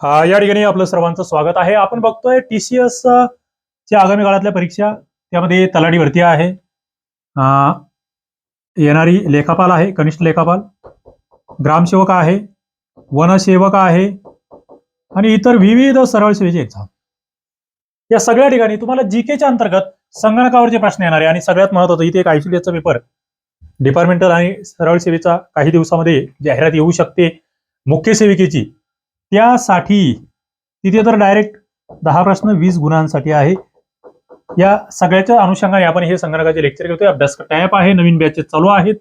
हा या ठिकाणी आपलं सर्वांचं स्वागत आहे. आपण बघतोय टीसीएस च्या आगामी काळातल्या परीक्षा त्यामध्ये तलाठी भरती आहे येणारी लेखापाल आहे कनिष्ठ लेखापाल. ग्रामसेवक आहे वनसेवक आहे आणि इतर विविध सरळ सेवेची एक्झाम. या सगळ्या ठिकाणी तुम्हाला जी केच्या अंतर्गत संगणकावरचे प्रश्न येणार आहे. आणि सगळ्यात महत्वाचं इथे एक आयसीडीएसचा पेपर डिपार्टमेंटल आणि सरळ सेवेचा काही दिवसामध्ये जाहिरात येऊ शकते. मुख्य सेविकेची त्यासाठी तिथे तर डायरेक्ट दहा प्रश्न वीस गुणांसाठी आहे. या सगळ्याच्या अनुषंगाने आपण हे संगणकाचे लेक्चर घेतोय. अभ्यास टॅप आहे नवीन बॅचेस चालू आहेत.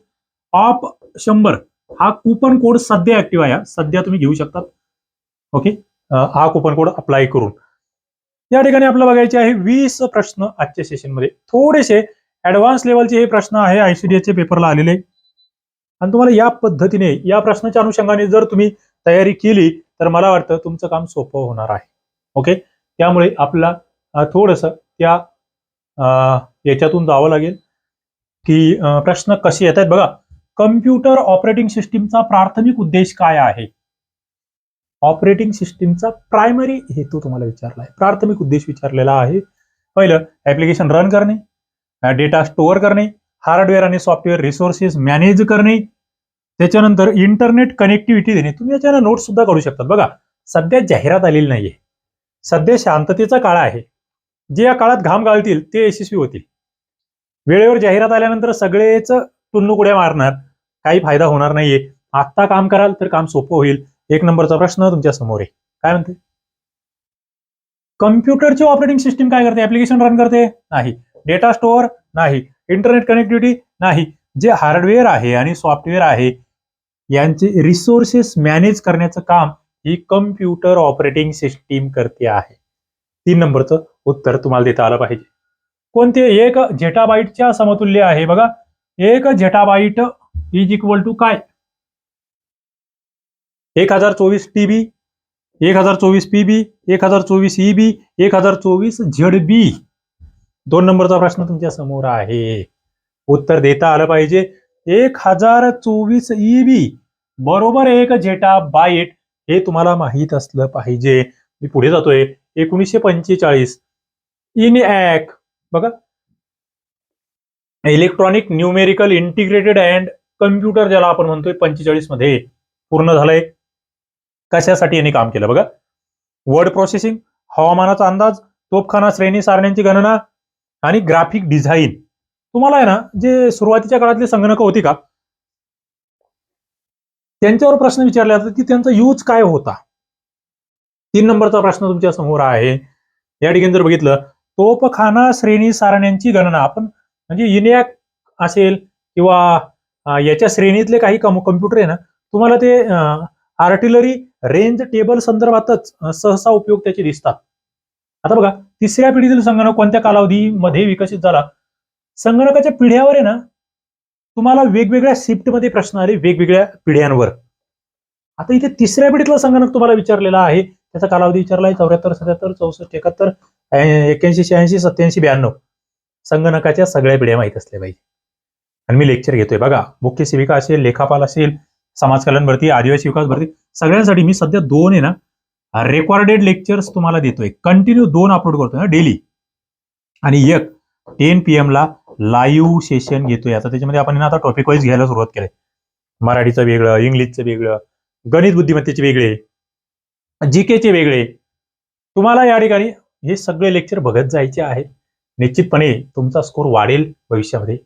ऑप शंभर हा कुपन कोड सध्या ऍक्टिव्ह आहे. सध्या तुम्ही घेऊ शकतात. ओके हा कुपन कोड अप्लाय करून. या ठिकाणी आपल्याला बघायचे आहे वीस प्रश्न आजच्या सेशनमध्ये थोडेसे ऍडव्हान्स लेवलचे हे प्रश्न आहे आयसीडीएसचे पेपरला आलेले. आणि तुम्हाला या पद्धतीने या प्रश्नाच्या अनुषंगाने जर तुम्ही तयारी केली तर मला वाटतं तुमचं काम सोपं होणार आहे. ओके त्यामुळे आपला थोडंसं त्या याच्यातून जावं लागेल की प्रश्न कसे येत आहेत बघा कम्प्युटर ऑपरेटिंग सिस्टीमचा प्राथमिक उद्देश काय आहे? ऑपरेटिंग सिस्टीमचा प्रायमरी हेतू तुम्हाला विचारला आहे. प्राथमिक उद्देश विचारलेला आहे. पहिलं ऍप्लिकेशन रन करणे डेटा स्टोअर करणे हार्डवेअर आणि सॉफ्टवेअर रिसोर्सेस मॅनेज करणे त्याच्यानंतर इंटरनेट कनेक्टिव्हिटी देणे. तुम्ही याच्यानं नोट सुद्धा करू शकतात. बघा सध्या जाहिरात आलेली नाहीये. सध्या शांततेचा काळ आहे. जे या काळात घाम गाळतील ते यशस्वी होतील. वेळेवर जाहिरात आल्यानंतर सगळेच टुन्नुकुड्या मारणार. काही फायदा होणार नाहीये. आत्ता काम कराल तर काम सोपं होईल. एक नंबरचा प्रश्न तुमच्यासमोर आहे. काय म्हणते? कम्प्युटरची ऑपरेटिंग सिस्टीम काय करते? ऍप्लिकेशन रन करते? नाही. डेटा स्टोअर नाही. इंटरनेट कनेक्टिव्हिटी नाही. जे हार्डवेअर आहे आणि सॉफ्टवेअर आहे यांचे रिसोर्सेस मॅनेज करण्याचं काम ही कम्प्युटर ऑपरेटिंग सिस्टीम करते आहे. तीन नंबरचं उत्तर तुम्हाला देता आलं पाहिजे. कोणते? एक झेटाबाईटच्या समतुल्य आहे. बघा एक झेटाबाईट इज इक्वल टू काय? एक हजार चोवीस टी बी एक हजार चोवीस पी बी एक हजार चोवीस ई बी एक हजार चोवीस झेड बी दोन नंबरचा प्रश्न तुमच्यासमोर आहे. उत्तर देता आलं पाहिजे. एक हजार चोवीस ई बी बरोबर एक झेटा बाईट हे तुम्हाला माहीत असलं पाहिजे. मी पुढे जातोय. एकोणीसशे पंचेचाळीस. इन ऍक बघा. Electronic numerical integrated and computer ज्याला आपण म्हणतोय पंचेचाळीसमध्ये पूर्ण झालंय. कशासाठी यांनी काम केलं? बघा. वर्ड प्रोसेसिंग हवामानाचा अंदाज तोपखाना श्रेणी सारण्यांची गणना आणि ग्राफिक डिझाईन. तुम्हाला आहे ना जे सुरुवातीच्या काळातले संगणक होती का त्यांच्यावर प्रश्न विचारले जातात की त्यांचा यूज काय होता? तीन नंबरचा प्रश्न तुमच्यासमोर आहे. या ठिकाणी जर बघितलं तोपखाना श्रेणी सारण्यांची गणना आपण म्हणजे इनियाक असेल किंवा याच्या श्रेणीतले काही कम्प्युटर आहे ना तुम्हाला ते आर्टिलरी रेंज टेबल संदर्भातच सहसा उपयोग त्याचे दिसतात. आता बघा तिसऱ्या पिढीतील संगणक कोणत्या कालावधीमध्ये विकसित झाला? संगणकाच्या पिढ्यावर आहे ना तुम्हाला वेगवेगळ्या शिफ्टमध्ये प्रश्न आले वेगवेगळ्या पिढ्यांवर. आता इथे तिसऱ्या पिढीतला संगणक तुम्हाला विचारलेला आहे त्याचा कालावधी विचारला आहे चौऱ्याहत्तर सत्याहत्तर चौसष्ट एकाहत्तर एक्याऐंशी शहाऐंशी सत्याऐंशी ब्याण्णव. संगणकाच्या सगळ्या पिढ्या माहीत असल्या पाहिजे. आणि मी लेक्चर घेतोय. बघा मुख्य सेविका असेल लेखापाल असेल समाज कल्याण भरती आदिवासी विकास भरती सगळ्यांसाठी मी सध्या दोन आहे ना रेकॉर्डेड लेक्चर्स तुम्हाला देतोय. कंटिन्यू दोन अपलोड करतोय ना डेली आणि एक टेन पी ला लाईव्ह सेशन घेतोय. आता त्याच्यामध्ये आपण आता टॉपिक वाईज घ्यायला सुरुवात केली मराठीचं वेगळं इंग्लिशचं वेगळं गणित बुद्धिमत्तेचे वेगळे जीकेचे वेगळे. तुम्हाला या ठिकाणी हे सगळे लेक्चर बघत जायचे आहेत. निश्चितपणे तुमचा स्कोर वाढेल भविष्यामध्ये.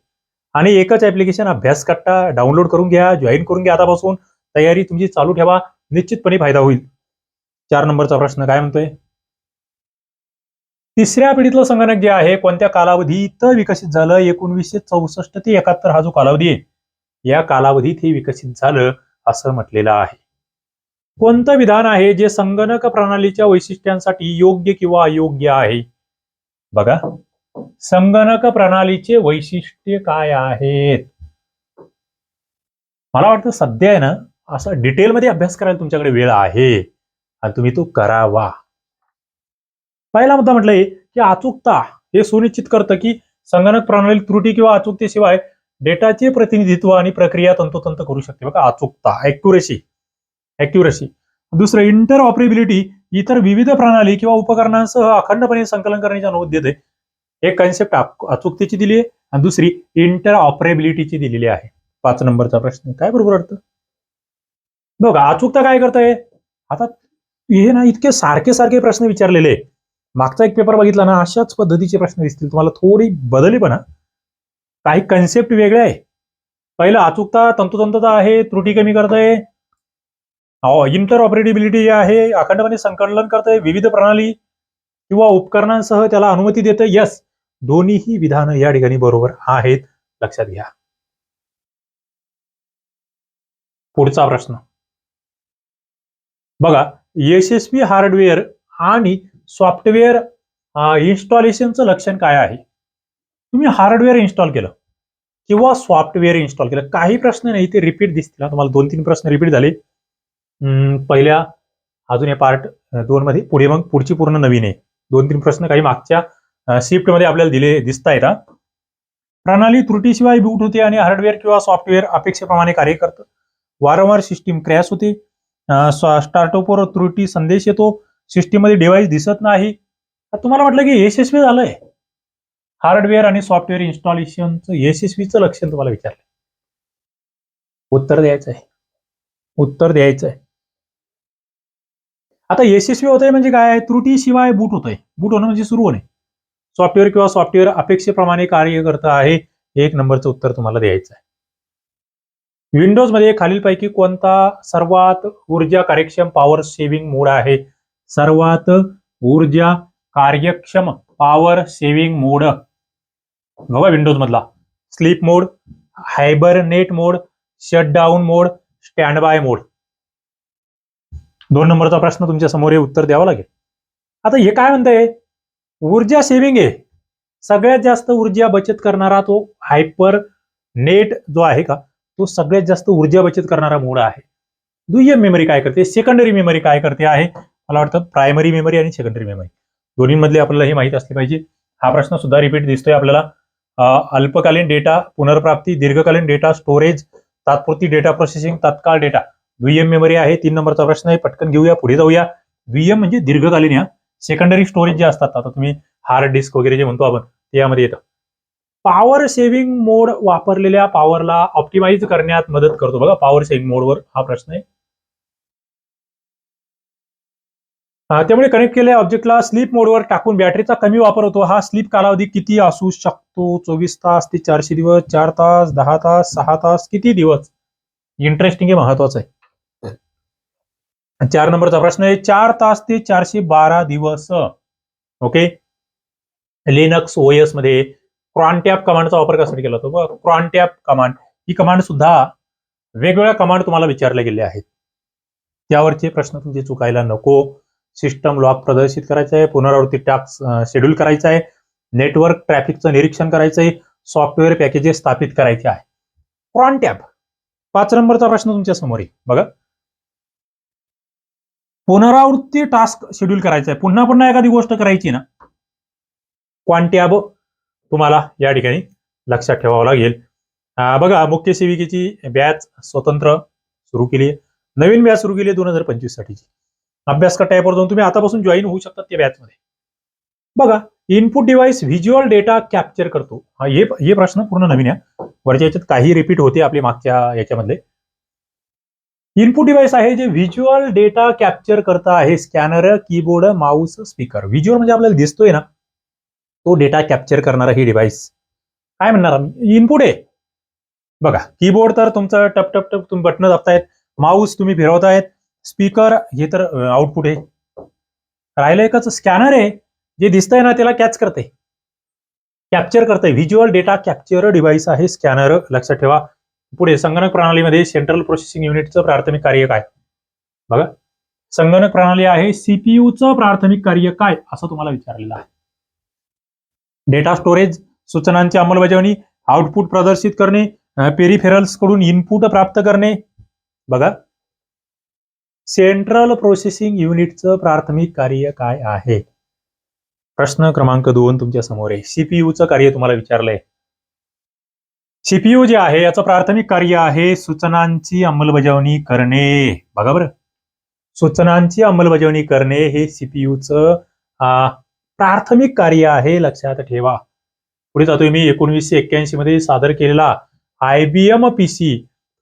आणि एकच ऍप्लिकेशन अभ्यास कट्टा डाउनलोड करून घ्या जॉईन करून घ्या आतापासून. तयारी तुमची चालू ठेवा. निश्चितपणे फायदा होईल. चार नंबरचा प्रश्न काय म्हणतोय? तिसऱ्या पिढीतलं संगणक जे आहे कोणत्या कालावधीत विकसित झालं? एकोणवीसशे चौसष्ट ते एकाहत्तर हा जो कालावधी आहे या कालावधीत हे विकसित झालं असं म्हटलेलं आहे. कोणतं विधान आहे जे संगणक प्रणालीच्या वैशिष्ट्यांसाठी योग्य किंवा अयोग्य आहे? बघा. संगणक प्रणालीचे वैशिष्ट्य काय आहेत? मला वाटतं सध्या आहे ना असं डिटेलमध्ये अभ्यास करायला तुमच्याकडे वेळ आहे. आणि तुम्ही तो करावा. पहिला मुद्दा म्हटलंय की अचूकता हे सुनिश्चित करतं की संगणक प्रणाली त्रुटी किंवा अचूकतेशिवाय डेटाचे प्रतिनिधित्व आणि प्रक्रिया तंतोतंत करू शकते. बघा अचूकता अॅक्युरेसी अॅक्युरेसी दुसरं इंटर ऑपरेबिलिटी इतर विविध प्रणाली किंवा उपकरणांसह अखंडपणे संकलन करण्याची अनुमती देते. एक कन्सेप्ट अचूकतेची दिली आहे. आणि दुसरी इंटर ऑपरेबिलिटीची दिलेली आहे. पाच नंबरचा प्रश्न काय बरोबर अर्थ बघा अचूकता काय करताय? आता हे ना इतके सारखे सारखे प्रश्न विचारलेले. आहे. मागचा एक पेपर बघितला ना अशाच पद्धतीचे प्रश्न दिसतील. तुम्हाला थोडी बदलली पण काही कन्सेप्ट वेगळे आहे. पहिलं अचूकता तंतुतंतता आहे त्रुटी कमी करताय. इंटर ऑपरेटिबिलिटी आहे अखंडपणे संकलन करतंय विविध प्रणाली किंवा उपकरणांसह त्याला अनुमती देते यस दोन्हीही विधानं या ठिकाणी बरोबर आहेत. लक्षात घ्या. पुढचा प्रश्न. बघा यशस्वी हार्डवेअर आणि सॉफ्टवेअर इन्स्टॉलेशनचं लक्षण काय आहे? तुम्ही हार्डवेअर इन्स्टॉल केलं किंवा सॉफ्टवेअर इन्स्टॉल केलं काही प्रश्न नाही ते रिपीट दिसतील. तुम्हाला दोन तीन प्रश्न रिपीट झाले. पहिल्या अजून या पार्ट दोन मध्ये पुढे मग पुढची पूर्ण नवीन आहे. दोन तीन प्रश्न काही मागच्या शिफ्टमध्ये आपल्याला दिले दिसता येतात प्रणाली त्रुटीशिवाय बूट होते आणि हार्डवेअर किंवा सॉफ्टवेअर अपेक्षेप्रमाणे कार्य करतं. वारंवार सिस्टीम क्रॅश होते. स्टार्टअपवर त्रुटी संदेश येतो. सिस्टीममध्ये डिव्हाइस दिसत नाही. तुम्हाला वाटलं की यशस्वी झालंय. हार्डवेअर आणि सॉफ्टवेअर इन्स्टॉलेशनचं यशस्वीचं लक्षण तुम्हाला विचारलं उत्तर द्यायचं आहे उत्तर द्यायचं आहे आता यशस्वी होत आहे म्हणजे काय त्रुटीशिवाय बूट होत आहे बूट होणं म्हणजे सुरू होणे. सॉफ्टवेअर किंवा सॉफ्टवेअर अपेक्षेप्रमाणे कार्य करत आहे एक नंबरचं उत्तर तुम्हाला द्यायचं आहे विंडोजमध्ये खालीलपैकी कोणता सर्वात ऊर्जा कार्यक्षम पॉवर सेव्हिंग मोड आहे? सर्वात ऊर्जा कार्यक्षम पॉवर सेव्हिंग मोड बघा विंडोज मधला. Sleep mode hibernate mode shutdown mode standby mode दोन नंबरचा प्रश्न तुमच्यासमोर हे उत्तर द्यावं लागेल. आता हे काय म्हणतंय? ऊर्जा सेव्हिंग आहे. सगळ्यात जास्त ऊर्जा बचत करणारा तो हायपर नेट जो आहे का तो सगळ्यात जास्त ऊर्जा बचत करणारा मोड आहे. दुय्यम मेमरी काय करते? सेकंडरी मेमरी काय करते आहे? मला वाटतं प्रायमरी मेमरी आणि सेकंडरी मेमरी दोन्हीमधले आपल्याला हे माहीत असले पाहिजे. हा प्रश्न सुद्धा रिपीट दिसतोय आपल्याला. अल्पकालीन डेटा पुनर्प्राप्ती दीर्घकालीन डेटा स्टोरेज तात्पुरती डेटा प्रोसेसिंग तत्काळ डेटा दुय्यम मेमरी आहे तीन नंबरचा प्रश्न आहे. पटकन घेऊया पुढे जाऊया. दुय्यम म्हणजे दीर्घकालीन या. सेकंडरी स्टोरेज जे असतात आता तुम्ही हार्ड डिस्क वगैरे जे म्हणतो आपण ते यामध्ये येतं. पॉवर सेव्हिंग मोड वापरलेल्या पॉवरला ऑप्टिमाइज करण्यात मदत करतो. बघा पॉवर सेव्हिंग मोडवर हा प्रश्न आहे. त्यामुळे कनेक्ट केलेल्या ऑब्जेक्टला स्लीप मोडवर टाकून बॅटरीचा कमी वापर होतो. हा स्लीप कालावधी किती असू शकतो? चोवीस तास ते चारशे दिवस चार तास दहा तास सहा तास किती दिवस? इंटरेस्टिंग हे महत्वाचं आहे. चार नंबरचा प्रश्न आहे चार तास ते चारशे बारा दिवस. ओके लिनक्स ओएसमध्ये क्रॉनटॅप कमांडचा वापर कशासाठी केला जातो बघा क्रॉनटॅप कमांड ही कमांड सुद्धा वेगवेगळ्या कमांड तुम्हाला विचारले गेले आहेत. त्यावरचे प्रश्न तुमचे चुकायला नको. सिस्टम लॉक प्रदर्शित करायचं आहे पुनरावृत्ती टास्क शेड्यूल करायचं आहे नेटवर्क ट्रॅफिकचं निरीक्षण करायचं आहे सॉफ्टवेअर पॅकेजेस स्थापित करायचे आहे. क्रॉनटॅप पाच नंबरचा प्रश्न तुमच्यासमोर आहे बघा. पुनरावृत्ती टास्क शेड्यूल करायचा आहे. पुन्हा पुन्हा एखादी गोष्ट करायची ना. क्वांटॅब तुम्हाला या ठिकाणी लक्षात ठेवावं लागेल. बघा मुख्य सेविकेची बॅच स्वतंत्र सुरू केली आहे. नवीन बॅच सुरू केली आहे दोन हजार पंचवीस साठीची. अभ्यास करता टाईपवर जाऊन तुम्ही आतापासून जॉईन होऊ शकता त्या बॅचमध्ये बघा input device visual data capture करतो. हा हे हे प्रश्न पूर्ण नवीन आहे. वरच्या याच्यात काही रिपीट होते आपले मागच्या याच्यामधले. इनपुट डिव्हाइस आहे जे व्हिज्युअल डेटा कॅप्चर करत आहे. Scanner keyboard mouse speaker visual म्हणजे आपल्याला दिसतोय ना तो डेटा कॅप्चर करणारा ही डिव्हाइस काय म्हणणार इनपुट आहे. बघा कीबोर्ड तर तुमचं टप टप टप तुम्ही बटन दाबतायत. माऊस तुम्ही फिरवतायत. स्पीकर हे तर आउटपुट आहे. राहिलं एकच स्कॅनर आहे जे दिसतंय ना त्याला कॅच करते कॅप्चर करते व्हिज्युअल डेटा कॅप्चर डिव्हाइस आहे स्कॅनर लक्षात ठेवा. पुढे संगणक प्रणालीमध्ये सेंट्रल प्रोसेसिंग युनिटचं प्राथमिक कार्य काय? बघा. संगणक प्रणाली आहे सीपीयूचं प्राथमिक कार्य काय? असं तुम्हाला विचारलेलं आहे. डेटा स्टोरेज सूचनांची अंमलबजावणी आउटपुट प्रदर्शित करणे पेरिफेरल्सकडून इनपुट प्राप्त करणे. बघा. सेंट्रल प्रोसेसिंग युनिटचं प्राथमिक कार्य काय आहे? प्रश्न क्रमांक दोन तुमच्यासमोर आहे. सीपीयूचं कार्य तुम्हाला विचारलंय. सीपीयू जे आहे याचं प्राथमिक कार्य आहे सूचनांची अंमलबजावणी करणे. बघा बरं. सूचनांची अंमलबजावणी करणे हे सीपीयूचं प्राथमिक कार्य आहे लक्षात ठेवा. पुढे जातोय मी. एकोणीसशे एक्क्याऐंशी मध्ये सादर केलेला आयबीएम पीसी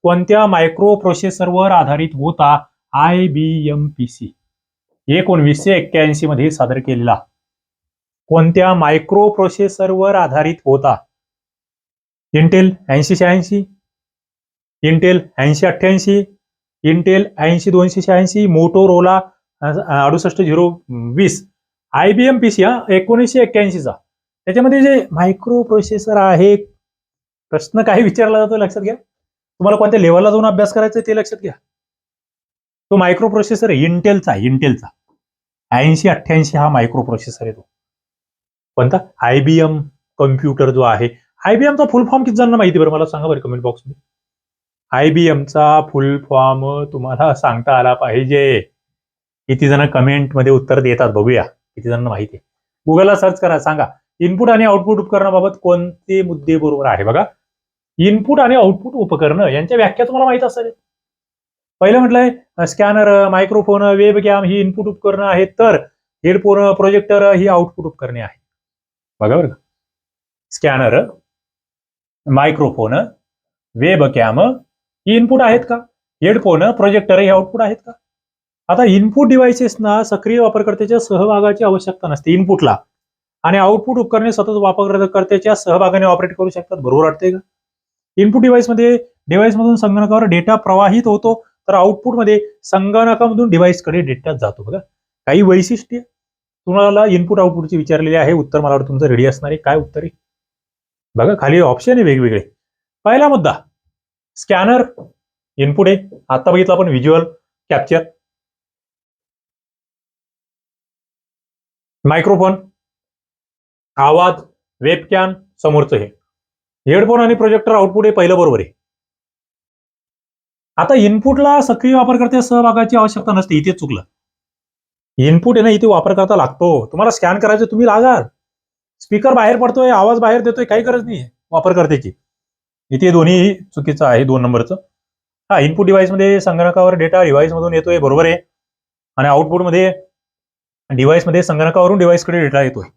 कोणत्या मायक्रो प्रोसेसरवर आधारित होता? I B M P C. एकोणवीसशे एक्क्याऐंशी मध्ये सादर केलेला. कोणत्या मायक्रो प्रोसेसरवर आधारित होता? इंटेल ऐंशी शहाऐंशी इंटेल ऐंशी अठ्ठ्याऐंशी इंटेल ऐंशी दोनशे शहाऐंशी मोटोरोला अडुसष्ट झिरो वीस. I B M P C हा एकोणीसशे एक्क्याऐंशीचा त्याच्यामध्ये जे मायक्रो प्रोसेसर आहे प्रश्न काही विचारला जातो लक्षात घ्या. तुम्हाला कोणत्या लेवलला जाऊन अभ्यास करायचा ते लक्षात घ्या. तो मायक्रो प्रोसेसर इंटेलचा इंटेलचा ऐंशी अठ्ठ्याऐंशी हा मायक्रो प्रोसेसर आहे तो. कोणता? आय बीएम कम्प्युटर जो आहे. आय बी एमचा फुल फॉर्म किती जणांना माहिती बरं? मला सांगा बरं कमेंट बॉक्समध्ये आय बीएमचा फुल फॉर्म तुम्हाला सांगता आला पाहिजे. किती जण कमेंटमध्ये उत्तर देतात बघूया. किती जणांना माहिती आहे. गुगलला सर्च करा सांगा. इनपुट आणि आउटपुट उपकरणाबाबत कोणते मुद्दे बरोबर आहे? बघा. इनपुट आणि आउटपुट उपकरणं यांच्या व्याख्या तुम्हाला माहीत असेल. पहिलं म्हटलंय स्कॅनर मायक्रोफोन वेब कॅम ही इनपुट उपकरणं आहेत तर हेडफोन प्रोजेक्टर ही आउटपुट उपकरणे आहेत. बघा बरं का. स्कॅनर मायक्रोफोन वेब कॅम ही इनपुट आहेत का? हेडफोन प्रोजेक्टर हे आउटपुट आहेत का? आता इनपुट डिव्हाइसेसना सक्रिय वापरकर्त्याच्या सहभागाची आवश्यकता नसते इनपुटला आणि आउटपुट उपकरणे सतत वापरकर्त्याच्या सहभागाने ऑपरेट करू शकतात बरोबर वाटते का? इनपुट डिव्हाइसमध्ये डिव्हाइसमधून संगणकावर डेटा प्रवाहित होतो तर आउटपुटमध्ये संगणकामधून डिव्हाइसकडे डेटा जातो बघा. काही वैशिष्ट्य? तुम्हाला इनपुट आउटपुटची विचारलेली आहे उत्तर मला वाटतं तुमचं रेडी असणार आहे. काय उत्तर आहे? बघा खाली ऑप्शन आहे वेगवेगळे. पहिला मुद्दा स्कॅनर इनपुट आहे. आता बघितलं आपण व्हिज्युअल कॅप्चर मायक्रोफोन आवाज वेबकॅम समोरचं हे. हेडफोन आणि प्रोजेक्टर आउटपुट हे पहिलं बरोबर आहे. आता इनपुटला सक्रिय वापरकर्त्या सहभागाची आवश्यकता नसते इथे चुकलं. इनपुट आहे ना इथे वापरकर्ता लागतो. तुम्हाला स्कॅन करायचं तुम्ही लागाल स्पीकर बाहेर पडतोय आवाज बाहेर देतोय काही गरज नाही वापरकर्त्याची. इथे दोन्ही चुकीचं आहे दोन नंबरचं. हा इनपुट डिव्हाइसमध्ये संगणकावर डेटा डिव्हाइसमधून येतोय बरोबर आहे. आणि आउटपुटमध्ये डिव्हाइसमध्ये संगणकावरून डिव्हाइसकडे डेटा येतोय.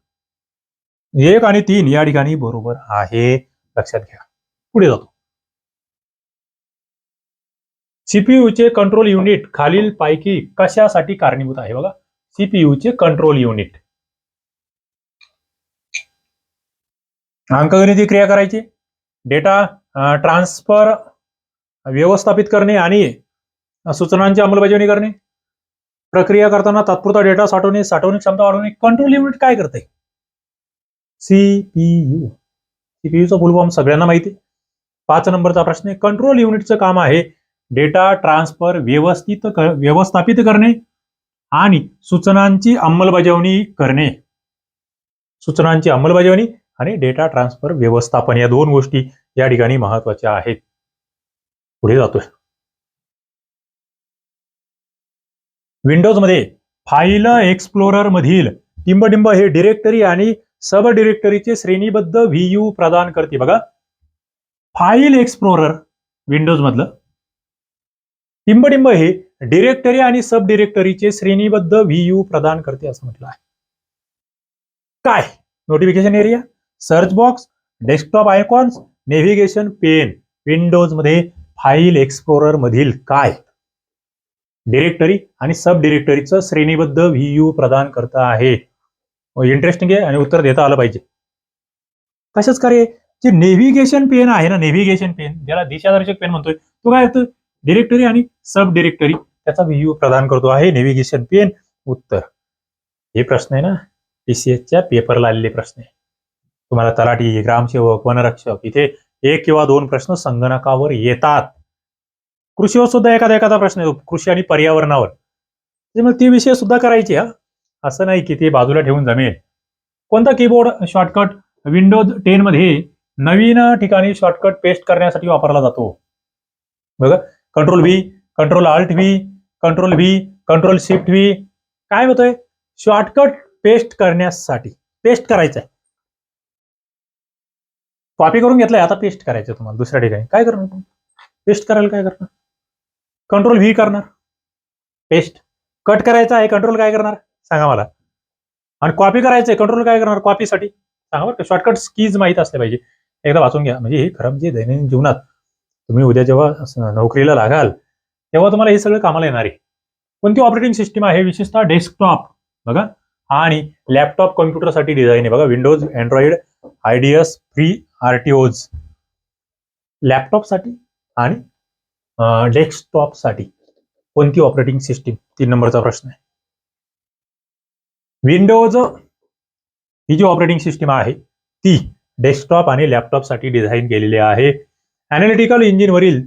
एक आणि तीन या ठिकाणी बरोबर आहे. लक्षात घ्या. पुढे जातो. सीपीयूचे कंट्रोल युनिट खालील पैकी कशासाठी कारणीभूत आहे बघा. सीपीयूचे कंट्रोल युनिट अंकगणिती क्रिया करायची. डेटा ट्रान्सफर व्यवस्थापित करणे आणि सूचनांची अंमलबजावणी करणे. प्रक्रिया करताना तात्पुरता डेटा साठवणे साठवणे क्षमता वाढवणे. कंट्रोल युनिट काय करते? सीपीयू सीपीयूचा फुल फॉर्म सगळ्यांना माहिती. आहे. पाच नंबरचा प्रश्न आहे. कंट्रोल युनिटचं काम आहे डेटा ट्रान्सफर व्यवस्थित कर, व्यवस्थापित करणे आणि सूचनांची अंमलबजावणी करणे. सूचनांची अंमलबजावणी आणि डेटा ट्रान्सफर व्यवस्थापन या दोन गोष्टी या ठिकाणी महत्त्वाच्या आहेत. पुढे जातोय. विंडोजमध्ये फाईल एक्सप्लोरर मधील टिंबडिंब हे डिरेक्टरी आणि सब डिरेक्टरीचे श्रेणीबद्ध व्ही प्रदान करते. बघा. फाईल एक्सप्लोरर विंडोज मधलं टिंबडिंब हे डिरेक्टरी आणि सब डिरेक्टरीचे श्रेणीबद्ध व्हीयू प्रदान करते असं म्हटलं आहे. काय? Notification area search box desktop icons navigation pane विंडोजमध्ये file explorer मधील काय? डिरेक्टरी आणि सब डिरेक्टरीचं श्रेणीबद्ध व्हीयू प्रदान करत आहे. इंटरेस्टिंग आहे आणि उत्तर देता आलं पाहिजे. कशाच कार्य जे नेव्हिगेशन पेन आहे ना नेव्हिगेशन पेन ज्याला दिशादर्शक पेन म्हणतोय तो काय होतं? डिरेक्टरी आणि सब डिरेक्टरी त्याचा व्ह्यू प्रदान करतो आहे. नेव्हिगेशन पेन उत्तर. हे प्रश्न आहे ना? पीसीएसच्या पेपरला आलेले प्रश्न आहे. तुम्हाला तलाठी ग्रामसेवक वनरक्षक इथे एक किंवा दोन प्रश्न संगणकावर येतात. कृषीवर सुद्धा एखादा एखादा प्रश्न येतो. कृषी आणि पर्यावरणावर. त्यामुळे ते विषय सुद्धा करायचे हा. असं नाही की ते बाजूला ठेवून जमेल. कोणता कीबोर्ड शॉर्टकट विंडोज टेन मध्ये नवीन ठिकाणी शॉर्टकट पेस्ट करण्यासाठी वापरला जातो? बघा control V control alt V control V control shift V काय होतोय? शॉर्टकट पेस्ट करण्यासाठी. पेस्ट करायचं आहे कॉपी करून घेतलंय आता पेस्ट करायचं तुम्हाला दुसऱ्या ठिकाणी. काय करणार तुम्ही? पेस्ट करायला काय करणार? कंट्रोल व्ही करणार. पेस्ट कट करायचा आहे कंट्रोल काय करणार? सांगा मला. आणि कॉपी करायचंय कंट्रोल काय करणार? कॉपीसाठी सांगा बरं का शॉर्टकट स्कीज माहीत असले पाहिजे. एकदा वाचून घ्या. म्हणजे हे खरं म्हणजे दैनंदिन जीवनात तुम्ही उद्या जेव्हा नोकरीला लागाल तेव्हा तुम्हाला हे सगळं कामाला येणार आहे. कोणती ऑपरेटिंग सिस्टीम आहे विशेषतः डेस्कटॉप. बघा आणि लॅपटॉप कॉम्प्युटरसाठी डिझाईन आहे. बघा Windows Android iOS free RTOS लॅपटॉपसाठी आणि डेस्कटॉपसाठी कोणती ऑपरेटिंग सिस्टीम? तीन नंबरचा प्रश्न आहे. विंडोज ही जी ऑपरेटिंग सिस्टीम आहे ती डेस्कटॉप आणि लॅपटॉपसाठी डिझाईन केलेली आहे. अॅनालिटिकल इंजिनवरील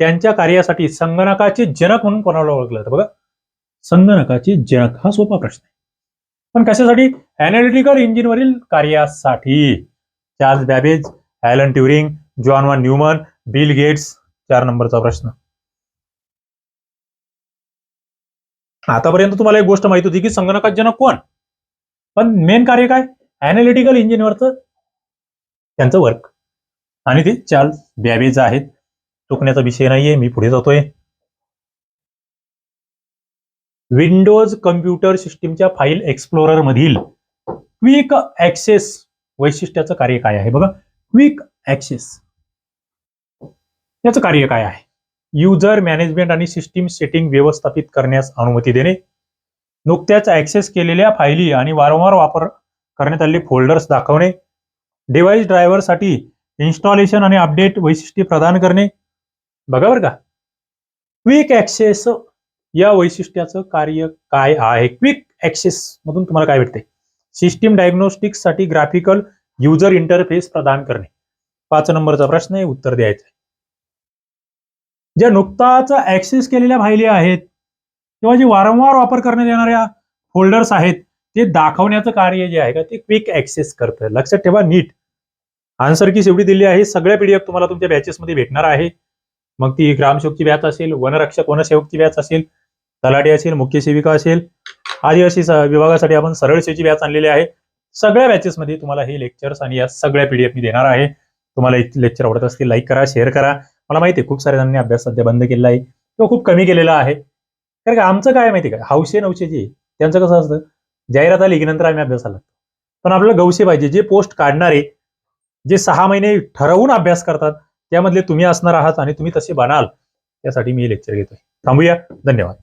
त्यांच्या कार्यासाठी संगणकाचे जनक म्हणून कोणाला ओळखलं जातं? बघा. संगणकाचे जनक हा सोपा प्रश्न आहे. पण कशासाठी? अॅनालिटिकल इंजिनवरील कार्यासाठी. Charles Babbage Alan Turing John von Neumann Bill Gates चार नंबरचा प्रश्न. आतापर्यंत तुम्हाला एक गोष्ट माहीत होती की संगणकात जनक कोण? पण मेन कार्य काय? अॅनालिटिकल इंजिनवरचं त्यांचं वर्क आणि ते चार्ल्स बॅबेज आहेत. चुकण्याचा विषय नाहीये मी पुढे जातोय. विंडोज कम्प्युटर सिस्टीमच्या फाईल एक्सप्लोरर मधील क्विक ऍक्सेस वैशिष्ट्याचं कार्य काय आहे? बघा क्विक ऍक्सेस याचं कार्य काय आहे? User management and system setting व्यवस्थापित करण्यास अनुमती देणे. नुकत्याच ऍक्सेस केलेल्या फायली आणि वारंवार वापर करण्यात आलेले फोल्डर्स दाखवणे. डिव्हाइस ड्रायव्हरसाठी इन्स्टॉलेशन आणि अपडेट वैशिष्ट्ये प्रदान करणे. बघा बरं का. क्विक ऍक्सेस या वैशिष्ट्याचं कार्य काय आहे? क्विक ऍक्सेस मधून तुम्हाला काय भेटते? सिस्टीम डायग्नोस्टिक्ससाठी ग्राफिकल युजर इंटरफेस प्रदान करणे. पाच नंबरचा प्रश्न आहे उत्तर द्यायचं आहे. ज्या नुकताच ऍक्सेस केलेल्या फायली आहेत किंवा जे वारंवार वापर करण्यात येणाऱ्या फोल्डर्स आहेत ते दाखवण्याचं कार्य जे आहे का ते क्विक ऍक्सेस करतं. लक्षात ठेवा नीट. आन्सर की शेवटी दिली आहे. सगळ्या पीडीएफ तुम्हाला तुमच्या बॅचेसमध्ये भेटणार आहे. मग ती ग्रामसेवकची बॅच असेल वनरक्षक वनसेवकची बॅच असेल तलाठी असेल मुख्य सेविका असेल आदिवासी विभागासाठी आपण सरळ सेची बॅच आणलेली आहे. सगळ्या बॅचेसमध्ये तुम्हाला हे लेक्चर्स आणि या सगळ्या पीडीएफ मी देणार आहे. तुम्हाला लेक्चर आवडत असतील लाईक करा शेअर करा. मला माहिती आहे खूप साऱ्या जणांनी अभ्यास सध्या बंद केलेला आहे. किंवा खूप कमी केलेला आहे. कारण का आमचं काय माहिती का? हौशे नवशे जे त्यांचं कसं असतं? जाहिरात आली की नंतर आम्ही अभ्यासाला आला पण आपल्याला गवशे पाहिजे. जे पोस्ट काढणारे जे सहा महिने ठरवून अभ्यास करतात त्यामधले तुम्ही असणार आहात आणि तुम्ही तसे बनाल. त्यासाठी मी हे लेक्चर घेतोय. थांबूया. धन्यवाद.